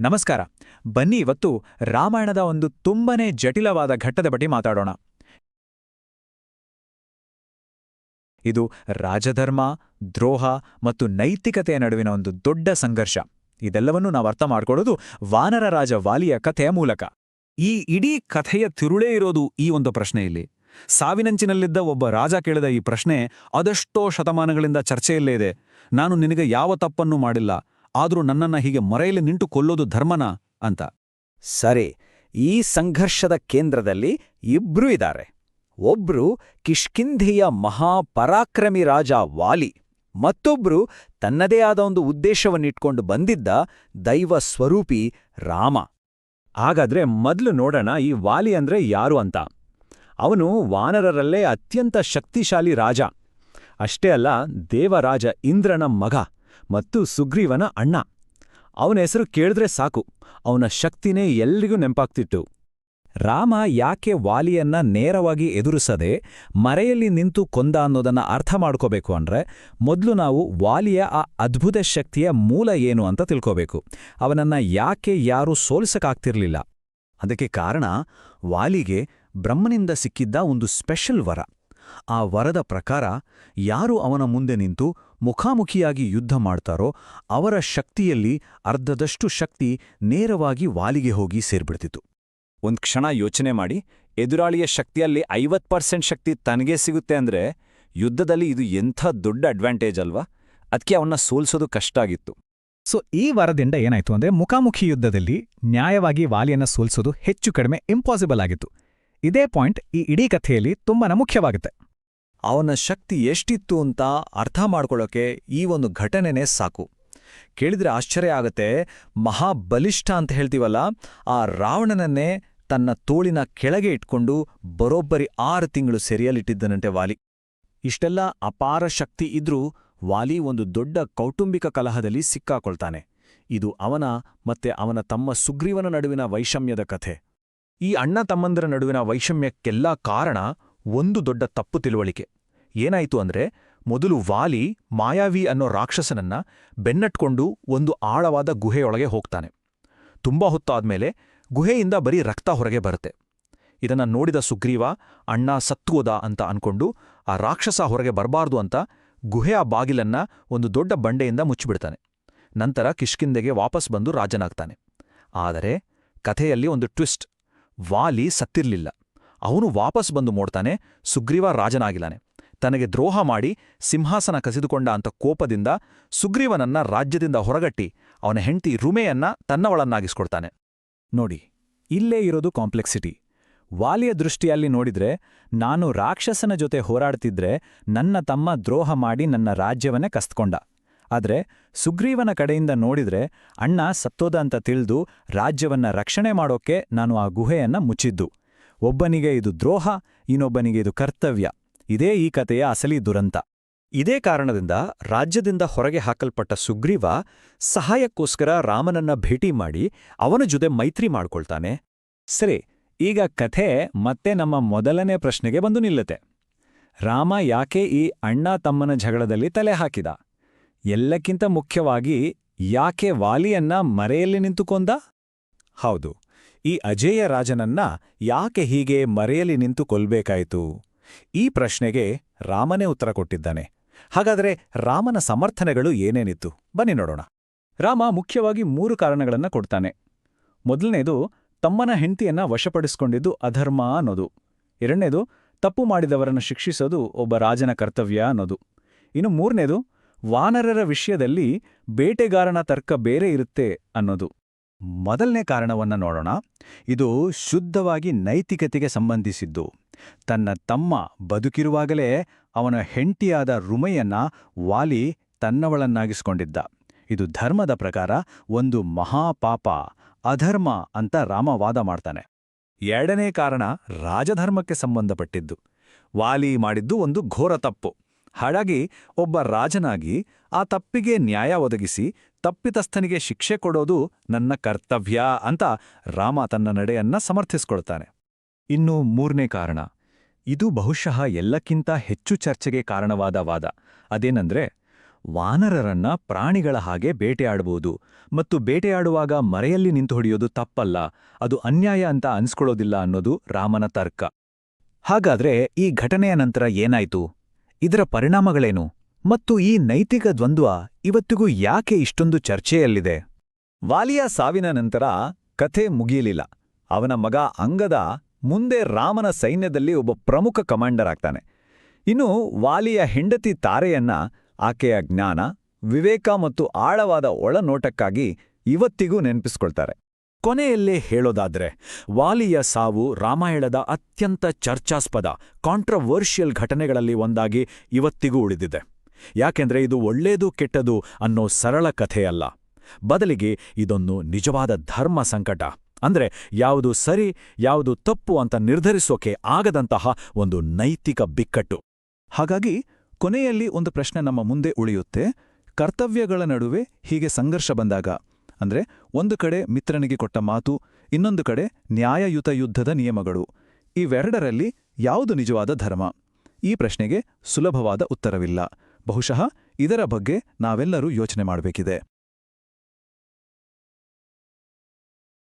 ನಮಸ್ಕಾರ. ಬನ್ನಿ ಇವತ್ತು ರಾಮಾಯಣದ ಒಂದು ತುಂಬನೇ ಜಟಿಲವಾದ ಘಟ್ಟದ ಬಗ್ಗೆ ಮಾತಾಡೋಣ. ಇದು ರಾಜಧರ್ಮ, ದ್ರೋಹ ಮತ್ತು ನೈತಿಕತೆಯ ನಡುವಿನ ಒಂದು ದೊಡ್ಡ ಸಂಘರ್ಷ. ಇದೆಲ್ಲವನ್ನೂ ನಾವು ಅರ್ಥ ಮಾಡ್ಕೊಳ್ಳೋದು ವಾನರ ರಾಜ ವಾಲಿಯ ಕಥೆಯ ಮೂಲಕ. ಈ ಇಡೀ ಕಥೆಯ ತಿರುಳೇ ಇರೋದು ಈ ಒಂದು ಪ್ರಶ್ನೆಯಲ್ಲಿ ಸಾವಿನಂಚಿನಲ್ಲಿದ್ದ ಒಬ್ಬ ರಾಜ ಕೇಳಿದ ಈ ಪ್ರಶ್ನೆ ಅದೆಷ್ಟೋ ಶತಮಾನಗಳಿಂದ ಚರ್ಚೆಯಲ್ಲೇ ಇದೆ. ನಾನು ನಿನಗೆ ಯಾವ ತಪ್ಪನ್ನು ಮಾಡಿಲ್ಲ. ಆದರೂ ನನ್ನನ್ನ ಹೀಗೆ ಮೊರೆಯಲ್ಲಿ ನಿಂಟು ಕೊಲ್ಲೋದು ಧರ್ಮನ ಅಂತ. ಸರಿ, ಈ ಸಂಘರ್ಷದ ಕೇಂದ್ರದಲ್ಲಿ ಇಬ್ರೂ ಇದ್ದಾರೆ ಒಬ್ರು ಕಿಷ್ಕಿಂಧಿಯ ಮಹಾಪರಾಕ್ರಮಿ ರಾಜ ವಾಲಿ, ಮತ್ತೊಬ್ರು ತನ್ನದೇ ಆದ ಒಂದು ಉದ್ದೇಶವನ್ನಿಟ್ಕೊಂಡು ಬಂದಿದ್ದ ದೈವ ಸ್ವರೂಪಿ ರಾಮ. ಹಾಗಾದ್ರೆ ಮೊದಲು ನೋಡೋಣ ಈ ವಾಲಿ ಅಂದ್ರೆ ಯಾರು ಅಂತ. ಅವನು ವಾನರರಲ್ಲೇ ಅತ್ಯಂತ ಶಕ್ತಿಶಾಲಿ ರಾಜ. ಅಷ್ಟೇ ಅಲ್ಲ, ದೇವರಾಜ ಇಂದ್ರನ ಮಗ. ಮತ್ತು ಸುಗ್ರೀವನ ಅಣ್ಣ. ಅವನ ಹೆಸರು ಕೇಳಿದ್ರೆ ಸಾಕು. ಅವನ ಶಕ್ತಿನೇ ಎಲ್ರಿಗೂ ನೆಂಪಾಗ್ತಿತ್ತು ರಾಮ ಯಾಕೆ ವಾಲಿಯನ್ನ ನೇರವಾಗಿ ಎದುರಿಸದೆ ಮರೆಯಲ್ಲಿ ನಿಂತು ಕೊಂದ ಅನ್ನೋದನ್ನ ಅರ್ಥ ಮಾಡ್ಕೋಬೇಕು ಅಂದ್ರೆ ಮೊದಲು ನಾವು ವಾಲಿಯ ಆ ಅದ್ಭುತ ಶಕ್ತಿಯ ಮೂಲ ಏನು ಅಂತ ತಿಳ್ಕೋಬೇಕು. ಅವನನ್ನ ಯಾಕೆ ಯಾರೂ ಸೋಲಿಸಕ್ಕಾಗ್ತಿರ್ಲಿಲ್ಲ. ಅದಕ್ಕೆ ಕಾರಣ ವಾಲಿಗೆ ಬ್ರಹ್ಮನಿಂದ ಸಿಕ್ಕಿದ್ದ ಒಂದು ಸ್ಪೆಷಲ್ ವರ. ಆ ವರದ ಪ್ರಕಾರ ಯಾರು ಅವನ ಮುಂದೆ ನಿಂತು ಮುಖಾಮುಖಿಯಾಗಿ ಯುದ್ಧ ಮಾಡ್ತಾರೋ ಅವರ ಶಕ್ತಿಯಲ್ಲಿ ಅರ್ಧದಷ್ಟು ಶಕ್ತಿ ನೇರವಾಗಿ ವಾಲಿಗೆ ಹೋಗಿ ಸೇರ್ಬಿಡ್ತಿತ್ತು. ಒಂದ್ ಕ್ಷಣ ಯೋಚನೆ ಮಾಡಿ, ಎದುರಾಳಿಯ ಶಕ್ತಿಯಲ್ಲಿ ಐವತ್ ಪರ್ಸೆಂಟ್ ಶಕ್ತಿ ತನಗೇ ಸಿಗುತ್ತೆ ಅಂದ್ರೆ ಯುದ್ಧದಲ್ಲಿ ಇದು ಎಂಥ ದೊಡ್ಡ ಅಡ್ವಾಂಟೇಜ್ ಅಲ್ವಾ? ಅದಕ್ಕೆ ಅವನ್ನ ಸೋಲ್ಸೋದು ಕಷ್ಟ ಆಗಿತ್ತು. ಸೊ ಈ ವಾರದಿಂದ ಏನಾಯ್ತು ಅಂದ್ರೆ ಮುಖಾಮುಖಿ ಯುದ್ಧದಲ್ಲಿ ನ್ಯಾಯವಾಗಿ ವಾಲಿಯನ್ನ ಸೋಲ್ಸೋದು ಹೆಚ್ಚು ಕಡಿಮೆ ಇಂಪಾಸಿಬಲ್ ಆಗಿತ್ತು. ಇದೇ ಪಾಯಿಂಟ್ ಈ ಇಡೀ ಕಥೆಯಲ್ಲಿ ತುಂಬಾನ ಮುಖ್ಯವಾಗುತ್ತೆ. ಅವನ ಶಕ್ತಿ ಎಷ್ಟಿತ್ತು ಅಂತ ಅರ್ಥ ಮಾಡ್ಕೊಳ್ಳೋಕೆ ಈ ಒಂದು ಘಟನೆನೇ ಸಾಕು. ಕೇಳಿದ್ರೆ ಆಶ್ಚರ್ಯ ಆಗತ್ತೆ, ಮಹಾಬಲಿಷ್ಠ ಅಂತ ಹೇಳ್ತೀವಲ್ಲ, ಆ ರಾವಣನನ್ನೇ ತನ್ನ ತೋಳಿನ ಕೆಳಗೆ ಇಟ್ಕೊಂಡು ಬರೋಬ್ಬರಿ ಆರು ತಿಂಗಳು ಸೆರೆಯಲ್ಲಿಟ್ಟಿದ್ದನಂತೆ ವಾಲಿ. ಇಷ್ಟೆಲ್ಲ ಅಪಾರ ಶಕ್ತಿ ಇದ್ರೂ ವಾಲಿ ಒಂದು ದೊಡ್ಡ ಕೌಟುಂಬಿಕ ಕಲಹದಲ್ಲಿ ಸಿಕ್ಕಾಕೊಳ್ತಾನೆ. ಇದು ಅವನ ಮತ್ತೆ ಅವನ ತಮ್ಮ ಸುಗ್ರೀವನ ನಡುವಿನ ವೈಷಮ್ಯದ ಕಥೆ. ಈ ಅಣ್ಣ ತಮ್ಮಂದರ ನಡುವಿನ ವೈಷಮ್ಯಕ್ಕೆಲ್ಲ ಕಾರಣ ಒಂದು ದೊಡ್ಡ ತಪ್ಪು ತಿಳುವಳಿಕೆ. ಏನಾಯ್ತು ಅಂದ್ರೆ ಮೊದಲು ವಾಲಿ ಮಾಯಾವಿ ಅನ್ನೋ ರಾಕ್ಷಸನನ್ನ ಬೆನ್ನಟ್ಕೊಂಡು ಒಂದು ಆಳವಾದ ಗುಹೆಯೊಳಗೆ ಹೋಗ್ತಾನೆ. ತುಂಬಾ ಹೊತ್ತಾದ್ಮೇಲೆ ಗುಹೆಯಿಂದ ಬರೀ ರಕ್ತ ಹೊರಗೆ ಬರುತ್ತೆ. ಇದನ್ನ ನೋಡಿದ ಸುಗ್ರೀವ, ಅಣ್ಣ ಸತ್ತುವುದ ಅಂತ ಅನ್ಕೊಂಡು ಆ ರಾಕ್ಷಸ ಹೊರಗೆ ಬರಬಾರ್ದು ಅಂತ ಗುಹೆಯ ಬಾಗಿಲನ್ನ ಒಂದು ದೊಡ್ಡ ಬಂಡೆಯಿಂದ ಮುಚ್ಚಿಬಿಡ್ತಾನೆ. ನಂತರ ಕಿಷ್ಕಿಂದೆಗೆ ವಾಪಸ್ ಬಂದು ರಾಜನಾಗ್ತಾನೆ. ಆದರೆ ಕಥೆಯಲ್ಲಿ ಒಂದು ಟ್ವಿಸ್ಟ್, ವಾಲಿ ಸತ್ತಿರ್ಲಿಲ್ಲ. ಅವನು ವಾಪಸ್ ಬಂದು ಮೋಡ್ತಾನೆ ಸುಗ್ರೀವ ರಾಜನಾಗಿಲಾನೆ ತನಗೆ ದ್ರೋಹ ಮಾಡಿ ಸಿಂಹಾಸನ ಕಸಿದುಕೊಂಡ ಅಂತ ಕೋಪದಿಂದ ಸುಗ್ರೀವನನ್ನ ರಾಜ್ಯದಿಂದ ಹೊರಗಟ್ಟಿ ಅವನ ಹೆಂಡತಿ ರುಮೆಯನ್ನ ತನ್ನವಳನ್ನಾಗಿಸ್ಕೊಡ್ತಾನೆ. ನೋಡಿ, ಇಲ್ಲೇ ಇರೋದು ಕಾಂಪ್ಲೆಕ್ಸಿಟಿ. ವಾಲಿಯ ದೃಷ್ಟಿಯಲ್ಲಿ ನೋಡಿದ್ರೆ ನಾನು ರಾಕ್ಷಸನ ಜೊತೆ ಹೋರಾಡ್ತಿದ್ರೆ ನನ್ನ ತಮ್ಮ ದ್ರೋಹ ಮಾಡಿ ನನ್ನ ರಾಜ್ಯವನ್ನೇ ಕಸ್ತ್ಕೊಂಡ. ಆದ್ರೆ ಸುಗ್ರೀವನ ಕಡೆಯಿಂದ ನೋಡಿದ್ರೆ ಅಣ್ಣ ಸತ್ತೋದ ಅಂತ ತಿಳಿದು ರಾಜ್ಯವನ್ನ ರಕ್ಷಣೆ ಮಾಡೋಕೆ ನಾನು ಆ ಗುಹೆಯನ್ನ ಮುಚ್ಚಿದ್ದು. ಒಬ್ಬನಿಗೆ ಇದು ದ್ರೋಹ, ಇನ್ನೊಬ್ಬನಿಗೆ ಇದು ಕರ್ತವ್ಯ. ಇದೇ ಈ ಕಥೆಯ ಅಸಲಿ ದುರಂತ. ಇದೇ ಕಾರಣದಿಂದ ರಾಜ್ಯದಿಂದ ಹೊರಗೆ ಹಾಕಲ್ಪಟ್ಟ ಸುಗ್ರೀವ ಸಹಾಯಕ್ಕೋಸ್ಕರ ರಾಮನನ್ನ ಭೇಟಿ ಮಾಡಿ ಅವನ ಜೊತೆ ಮೈತ್ರಿ ಮಾಡ್ಕೊಳ್ತಾನೆ. ಸರಿ, ಈಗ ಕಥೆ ಮತ್ತೆ ನಮ್ಮ ಮೊದಲನೇ ಪ್ರಶ್ನೆಗೆ ಬಂದು ನಿಲ್ಲತೆ ರಾಮ ಯಾಕೆ ಈ ಅಣ್ಣ ತಮ್ಮನ ಜಗಳದಲ್ಲಿ ತಲೆ ಹಾಕಿದ? ಎಲ್ಲಕ್ಕಿಂತ ಮುಖ್ಯವಾಗಿ ಯಾಕೆ ವಾಲಿಯನ್ನ ಮರೆಯಲ್ಲಿ ನಿಂತುಕೊಂದ? ಹೌದು, ಈ ಅಜೇಯ ರಾಜನನ್ನ ಯಾಕೆ ಹೀಗೆ ಮರೆಯಲ್ಲಿ ನಿಂತು ಕೊಲ್ಬೇಕಾಯಿತು ಈ ಪ್ರಶ್ನೆಗೆ ರಾಮನೇ ಉತ್ತರ ಕೊಟ್ಟಿದ್ದಾನೆ. ಹಾಗಾದರೆ ರಾಮನ ಸಮರ್ಥನೆಗಳು ಏನೇನಿತ್ತು? ಬನ್ನಿ ನೋಡೋಣ. ರಾಮ ಮುಖ್ಯವಾಗಿ ಮೂರು ಕಾರಣಗಳನ್ನ ಕೊಡ್ತಾನೆ. ಮೊದಲನೇದು, ತಮ್ಮನ ಹೆಂಡತಿಯನ್ನ ವಶಪಡಿಸಿಕೊಂಡಿದ್ದು ಅಧರ್ಮ ಅನ್ನೋದು. ಎರಡನೇದು, ತಪ್ಪು ಮಾಡಿದವರನ್ನು ಶಿಕ್ಷಿಸೋದು ಒಬ್ಬ ರಾಜನ ಕರ್ತವ್ಯ ಅನ್ನೋದು. ಇನ್ನು ಮೂರನೇದು, ವಾನರರ ವಿಷಯದಲ್ಲಿ ಬೇಟೆಗಾರನ ತರ್ಕ ಬೇರೆ ಇರುತ್ತೆ ಅನ್ನೋದು. ಮೊದಲನೇ ಕಾರಣವನ್ನ ನೋಡೋಣ. ಇದು ಶುದ್ಧವಾಗಿ ನೈತಿಕತೆಗೆ ಸಂಬಂಧಿಸಿದ್ದು. ತನ್ನ ತಮ್ಮ ಬದುಕಿರುವಾಗಲೇ ಅವನ ಹೆಂಡತಿಯಾದ ರುಮೆಯನ್ನ ವಾಲಿ ತನ್ನವಳನ್ನಾಗಿಸಿಕೊಂಡಿದ್ದ. ಇದು ಧರ್ಮದ ಪ್ರಕಾರ ಒಂದು ಮಹಾಪಾಪ, ಅಧರ್ಮ ಅಂತ ರಾಮ ವಾದ ಮಾಡ್ತಾನೆ. ಎರಡನೇ ಕಾರಣ ರಾಜಧರ್ಮಕ್ಕೆ ಸಂಬಂಧಪಟ್ಟಿದ್ದು. ವಾಲಿ ಮಾಡಿದ್ದು ಒಂದು ಘೋರ ತಪ್ಪು. ಹಾಗಾಗಿ ಒಬ್ಬ ರಾಜನಾಗಿ ಆ ತಪ್ಪಿಗೆ ನ್ಯಾಯ ಒದಗಿಸಿ ತಪ್ಪಿತಸ್ಥನಿಗೆ ಶಿಕ್ಷೆ ಕೊಡೋದು ನನ್ನ ಕರ್ತವ್ಯ ಅಂತ ರಾಮ ತನ್ನ ನಡೆಯನ್ನ ಸಮರ್ಥಿಸ್ಕೊಳ್ತಾನೆ. ಇನ್ನು ಮೂರನೇ ಕಾರಣ. ಇದು ಬಹುಶಃ ಎಲ್ಲಕ್ಕಿಂತ ಹೆಚ್ಚು ಚರ್ಚೆಗೆ ಕಾರಣವಾದ ವಾದ. ಅದೇನಂದ್ರೆ, ವಾನರರನ್ನ ಪ್ರಾಣಿಗಳ ಹಾಗೆ ಬೇಟೆಯಾಡಬಹುದು ಮತ್ತು ಬೇಟೆಯಾಡುವಾಗ ಮರೆಯಲ್ಲಿ ನಿಂತು ಹೊಡೆಯೋದು ತಪ್ಪಲ್ಲ, ಅದು ಅನ್ಯಾಯ ಅಂತ ಅನ್ಸ್ಕೊಳ್ಳೋದಿಲ್ಲ ಅನ್ನೋದು ರಾಮನ ತರ್ಕ. ಹಾಗಾದ್ರೆ ಈ ಘಟನೆಯ ನಂತರ ಏನಾಯ್ತು? ಇದರ ಪರಿಣಾಮಗಳೇನು? ಮತ್ತು ಈ ನೈತಿಕ ದ್ವಂದ್ವ ಇವತ್ತಿಗೂ ಯಾಕೆ ಇಷ್ಟೊಂದು ಚರ್ಚೆಯಲ್ಲಿದೆ? ವಾಲಿಯ ಸಾವಿನ ನಂತರ ಕಥೆ ಮುಗಿಯಲಿಲ್ಲ. ಅವನ ಮಗ ಅಂಗದ ಮುಂದೆ ರಾಮನ ಸೈನ್ಯದಲ್ಲಿ ಒಬ್ಬ ಪ್ರಮುಖ ಕಮಾಂಡರ್ ಆಗ್ತಾನೆ. ಇನ್ನು ವಾಲಿಯ ಹೆಂಡತಿ ತಾರೆಯನ್ನ ಆಕೆಯ ಜ್ಞಾನ, ವಿವೇಕ ಮತ್ತು ಆಳವಾದ ಒಳನೋಟಕ್ಕಾಗಿ ಇವತ್ತಿಗೂ ನೆನಪಿಸ್ಕೊಳ್ತಾರೆ. ಕೊನೆಯಲ್ಲೇ ಹೇಳೋದಾದ್ರೆ, ವಾಲಿಯ ಸಾವು ರಾಮಾಯಣದ ಅತ್ಯಂತ ಚರ್ಚಾಸ್ಪದ ಕಾಂಟ್ರವರ್ಷಿಯಲ್ ಘಟನೆಗಳಲ್ಲಿ ಒಂದಾಗಿ ಇವತ್ತಿಗೂ ಉಳಿದಿದೆ. ಯಾಕೆಂದ್ರೆ ಇದು ಒಳ್ಳೇದು ಕೆಟ್ಟದು ಅನ್ನೋ ಸರಳ ಕಥೆಯಲ್ಲ. ಬದಲಿಗೆ ಇದೊಂದು ನಿಜವಾದ ಧರ್ಮ ಸಂಕಟ. ಅಂದ್ರೆ ಯಾವುದು ಸರಿ, ಯಾವುದು ತಪ್ಪು ಅಂತ ನಿರ್ಧರಿಸೋಕೆ ಆಗದಂತಹ ಒಂದು ನೈತಿಕ ಬಿಕ್ಕಟ್ಟು. ಹಾಗಾಗಿ ಕೊನೆಯಲ್ಲಿ ಒಂದು ಪ್ರಶ್ನೆ ನಮ್ಮ ಮುಂದೆ ಉಳಿಯುತ್ತೆ. ಕರ್ತವ್ಯಗಳ ನಡುವೆ ಹೀಗೆ ಸಂಘರ್ಷ ಬಂದಾಗ, ಅಂದ್ರೆ ಒಂದು ಕಡೆ ಮಿತ್ರನಿಗೆ ಕೊಟ್ಟ ಮಾತು, ಇನ್ನೊಂದು ಕಡೆ ನ್ಯಾಯಯುತ ಯುದ್ಧದ ನಿಯಮಗಳು, ಇವೆರಡರಲ್ಲಿ ಯಾವುದು ನಿಜವಾದ ಧರ್ಮ? ಈ ಪ್ರಶ್ನೆಗೆ ಸುಲಭವಾದ ಉತ್ತರವಿಲ್ಲ. ಬಹುಶಃ ಇದರ ಬಗ್ಗೆ ನಾವೆಲ್ಲರೂ ಯೋಚನೆ ಮಾಡಬೇಕಿದೆ.